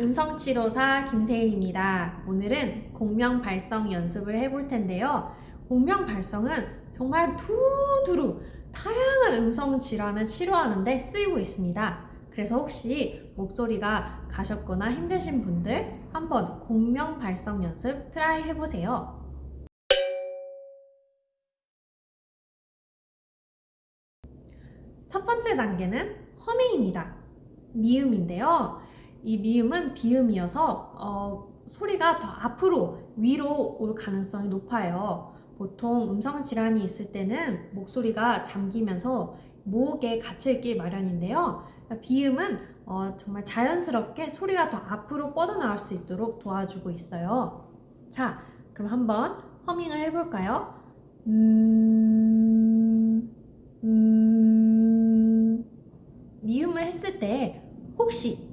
음성치료사 김세인입니다. 오늘은 공명 발성 연습을 해볼 텐데요. 공명 발성은 정말 두루두루 다양한 음성 질환을 치료하는데 쓰이고 있습니다. 그래서 혹시 목소리가 가셨거나 힘드신 분들 한번 공명 발성 연습 트라이 해보세요. 첫 번째 단계는 허밍입니다. 미음인데요. 이 미음은 비음이어서 어, 소리가 더 앞으로 위로 올 가능성이 높아요. 보통 음성 질환이 있을 때는 목소리가 잠기면서 목에 갇혀 있기 마련인데요. 비음은 어, 정말 자연스럽게 소리가 더 앞으로 뻗어나올 수 있도록 도와주고 있어요. 자, 그럼 한번 허밍을 해볼까요? 음, 음, 미음을 했을 때 혹시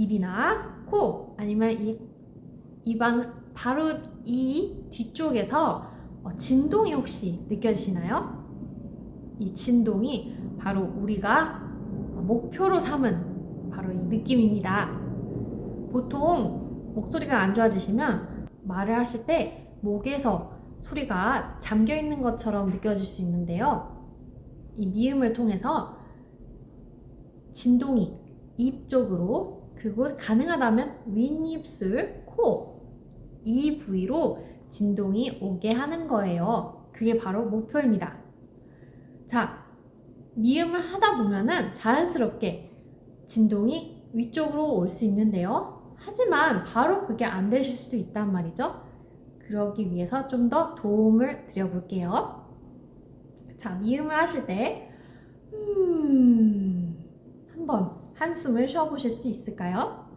입이나 코 아니면 이 입안 바로 이 뒤쪽에서 어, 진동이 혹시 느껴지시나요? 이 진동이 바로 우리가 목표로 삼은 바로 이 느낌입니다. 보통 목소리가 안 좋아지시면 말을 하실 때 목에서 소리가 잠겨 있는 것처럼 느껴질 수 있는데요. 이 미음을 통해서 진동이 입 쪽으로 그리고 가능하다면 윗입술, 코 이 부위로 진동이 오게 하는 거예요. 그게 바로 목표입니다. 자, 미음을 하다 보면은 자연스럽게 진동이 위쪽으로 올 수 있는데요. 하지만 바로 그게 안 되실 수도 있단 말이죠. 그러기 위해서 좀 더 도움을 드려볼게요. 자, 미음을 하실 때, 음, 한번 한숨을 쉬어보실 수 있을까요?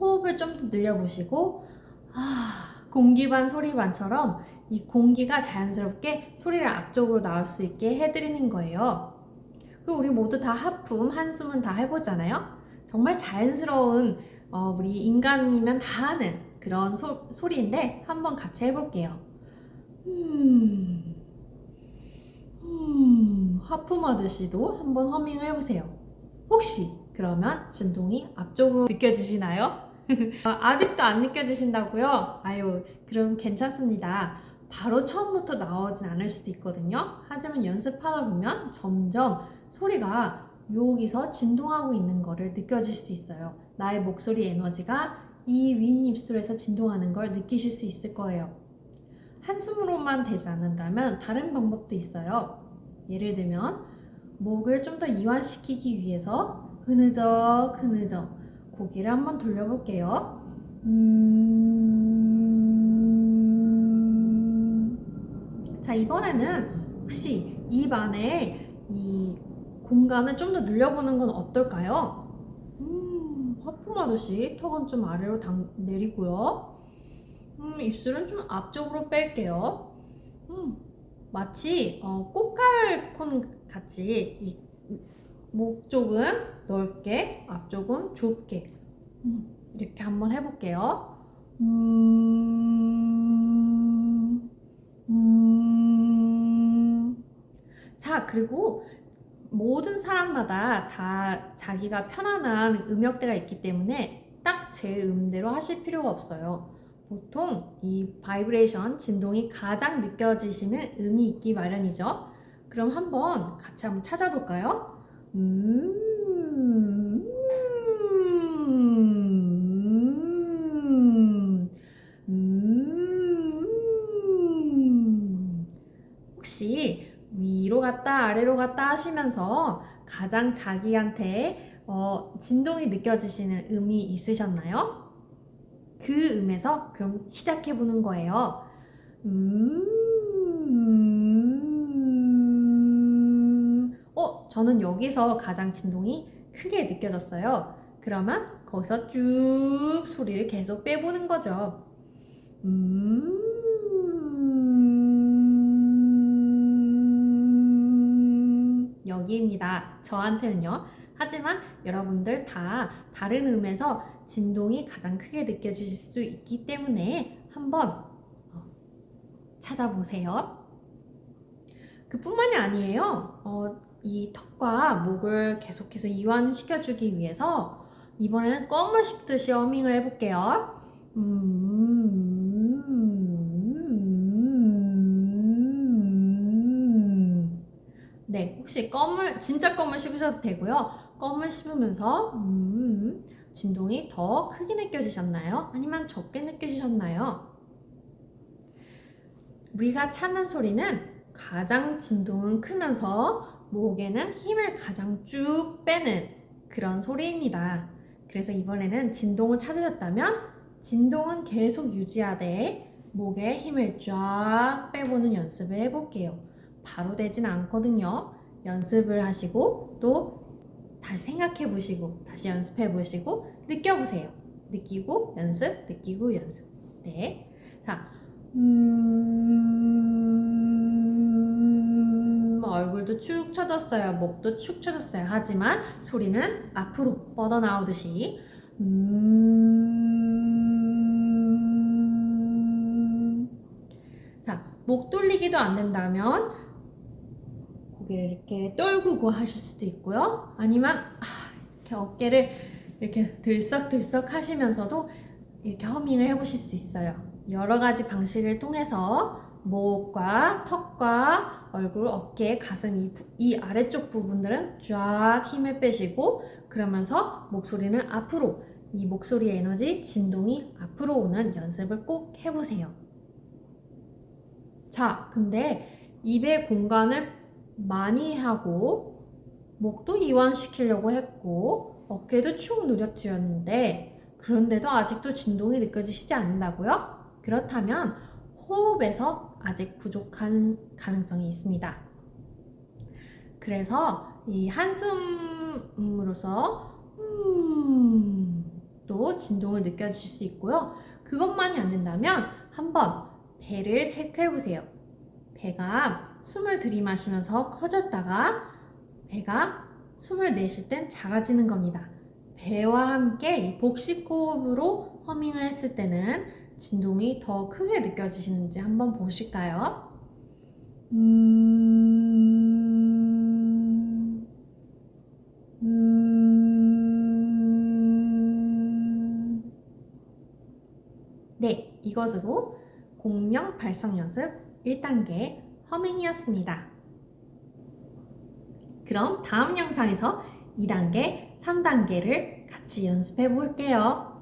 호흡을 좀 더 늘려보시고, 아, 공기 반 소리 반처럼 이 공기가 자연스럽게 소리를 앞쪽으로 나올 수 있게 해드리는 거예요. 그 우리 모두 다 하품, 한숨은 다 해보잖아요? 정말 자연스러운 어, 우리 인간이면 다 하는 그런 소, 소리인데 한번 같이 해볼게요. 음, 음, 하품하듯이도 한번 허밍을 해보세요. 혹시 그러면 진동이 앞쪽으로 느껴지시나요? 어, 아직도 안 느껴지신다고요? 아유, 그럼 괜찮습니다. 바로 처음부터 나오진 않을 수도 있거든요. 하지만 연습하다 보면 점점 소리가 여기서 진동하고 있는 거를 느껴질 수 있어요. 나의 목소리 에너지가 이 윗입술에서 진동하는 걸 느끼실 수 있을 거예요. 한숨으로만 되지 않는다면 다른 방법도 있어요. 예를 들면 목을 좀 더 이완시키기 위해서 흐느적 흐느적 고개를 한번 돌려볼게요. 음... 자 이번에는 혹시 입 안에 이 공간을 좀 더 늘려보는 건 어떨까요? 음, 하품하듯이 턱은 좀 아래로 당, 내리고요. 음, 입술은 좀 앞쪽으로 뺄게요. 음, 마치 어, 꽃갈 콘 같이 이, 목 쪽은 넓게, 앞쪽은 좁게 음, 이렇게 한번 해볼게요. 음, 음. 자, 그리고 모든 사람마다 다 자기가 편안한 음역대가 있기 때문에 딱 제 음대로 하실 필요가 없어요. 보통 이 바이브레이션 진동이 가장 느껴지시는 음이 있기 마련이죠. 그럼 한번 같이 한번 찾아볼까요? 음, 음, 음. 혹시 위로 갔다 아래로 갔다 하시면서 가장 자기한테 어, 진동이 느껴지시는 음이 있으셨나요? 그 음에서 그럼 시작해 보는 거예요. 음, 저는 여기서 가장 진동이 크게 느껴졌어요. 그러면 거기서 쭉 소리를 계속 빼보는 거죠. 음, 여기입니다. 저한테는요. 하지만 여러분들 다 다른 음에서 진동이 가장 크게 느껴지실 수 있기 때문에 한번 어, 찾아보세요. 그뿐만이 아니에요. 어, 이 턱과 목을 계속해서 이완시켜주기 위해서 이번에는 껌을 씹듯이 허밍을 해볼게요. 음. 네, 혹시 껌을 진짜 껌을 씹으셔도 되고요. 껌을 씹으면서 음, 진동이 더 크게 느껴지셨나요? 아니면 적게 느껴지셨나요? 우리가 찾는 소리는 가장 진동은 크면서 목에는 힘을 가장 쭉 빼는 그런 소리입니다. 그래서 이번에는 진동을 찾으셨다면 진동은 계속 유지하되 목에 힘을 쫙 빼보는 연습을 해볼게요. 바로 되진 않거든요. 연습을 하시고 또 다시 생각해 보시고 다시 연습해 보시고 느껴보세요. 느끼고 연습, 느끼고 연습. 네. 자, 음, 얼굴도 축 처졌어요. 목도 축 처졌어요. 하지만 소리는 앞으로 뻗어 나오듯이 음, 자, 목 돌리기도 안 된다면 고개를 이렇게 떨구고 하실 수도 있고요. 아니면 아, 이렇게 어깨를 이렇게 들썩들썩 하시면서도 이렇게 허밍을 해보실 수 있어요. 여러 가지 방식을 통해서 목과 턱과 얼굴, 어깨, 가슴 이, 부- 이 아래쪽 부분들은 쫙 힘을 빼시고 그러면서 목소리는 앞으로 이 목소리의 에너지, 진동이 앞으로 오는 연습을 꼭 해보세요. 자, 근데 입의 공간을 많이 하고 목도 이완시키려고 했고 어깨도 축 누려뜨렸는데 그런데도 아직도 진동이 느껴지시지 않는다고요? 그렇다면 호흡에서 아직 부족한 가능성이 있습니다. 그래서 이 한숨으로서 음, 또 진동을 느껴지실 수 있고요. 그것만이 안 된다면 한번 배를 체크해 보세요. 배가 숨을 들이마시면서 커졌다가 배가 숨을 내쉴 땐 작아지는 겁니다. 배와 함께 이 복식 호흡으로 허밍을 했을 때는 진동이 더 크게 느껴지시는지 한번 보실까요? 음, 음. 네, 이것으로 공명 발성 연습 1단계 허밍이었습니다. 그럼 다음 영상에서 2단계, 3단계를 같이 연습해 볼게요.